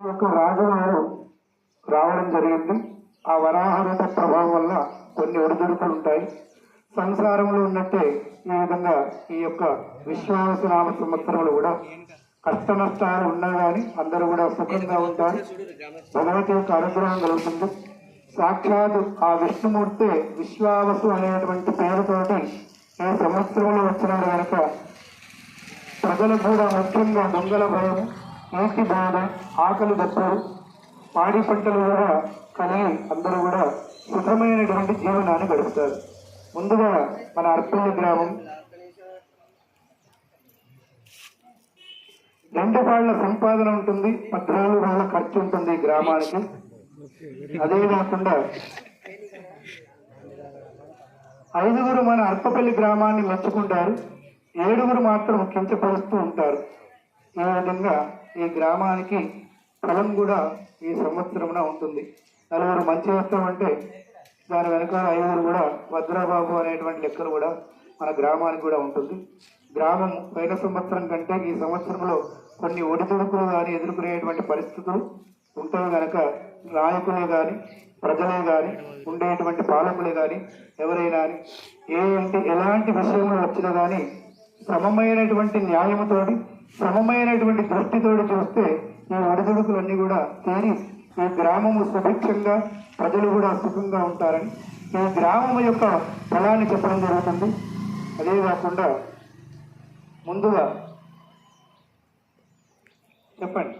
ఒక రాజువారు రావడం జరిగింది. ఆ వరాహరూప ప్రభావం వల్ల కొన్ని ఒడిదుడుకులు ఉంటాయి. సంసారంలో ఉన్నట్టే ఈ విధంగా ఈ యొక్క విశ్వాసనామ సంవత్సరంలో కూడా కష్ట నష్టాలు ఉన్నా కానీ అందరూ కూడా సుఖంగా ఉంటారు. భగవతి యొక్క అనుగ్రహం కలుగుతుంది. సాక్షాత్ ఆ విష్ణుమూర్తి విశ్వావసు అనేటువంటి పేరుతోటి ఈ సంవత్సరంలో వచ్చినాడు కనుక ప్రజలు కూడా ముఖ్యంగా దొంగల భయం నీటి బాధ ఆకలి దప్పులు పాడి పంటలు కూడా కలిగి అందరూ కూడా సుఖమైనటువంటి జీవనాన్ని గడుపుతారు. ముందుగా మన అర్పల్లి గ్రామం. రెండు వాళ్ళ సంపాదన ఉంటుంది పద్నాలుగు వాళ్ళ ఖర్చు ఉంటుంది గ్రామానికి. అదే కాకుండా ఐదుగురు మన అర్పపల్లి గ్రామాన్ని మెచ్చుకుంటారు. ఏడుగురు మాత్రం కించపరుస్తూ ఉంటారు. ఈ విధంగా ఈ గ్రామానికి ఫలం కూడా ఈ సంవత్సరమున ఉంటుంది. నలుగురు మంచి వస్తామంటే దాని వెనకాల ఐదుగురు కూడా భద్రాబాబు అనేటువంటి లెక్కలు కూడా మన గ్రామానికి కూడా ఉంటుంది. గ్రామం పైన సంవత్సరం కంటే ఈ సంవత్సరంలో కొన్ని ఒడిదుడుకులు కానీ ఎదుర్కొనేటువంటి పరిస్థితులు ఉంటాయి కనుక నాయకులే కానీ ప్రజలే కానీ ఉండేటువంటి పాలకులే కానీ ఎవరైనా కానీ ఏంటి ఎలాంటి విషయంలో వచ్చినా కానీ సమమైనటువంటి న్యాయముతోటి క్రమమైనటువంటి దృష్టితోటి చూస్తే ఈ ఒడిదుడుకులన్నీ కూడా తీరి ఈ గ్రామము సుభిక్షంగా ప్రజలు కూడా సుఖంగా ఉంటారని. ఈ గ్రామము యొక్క ఫలాన్ని చెప్పడం జరుగుతుంది. అదే కాకుండా ముందుగా చెప్పండి.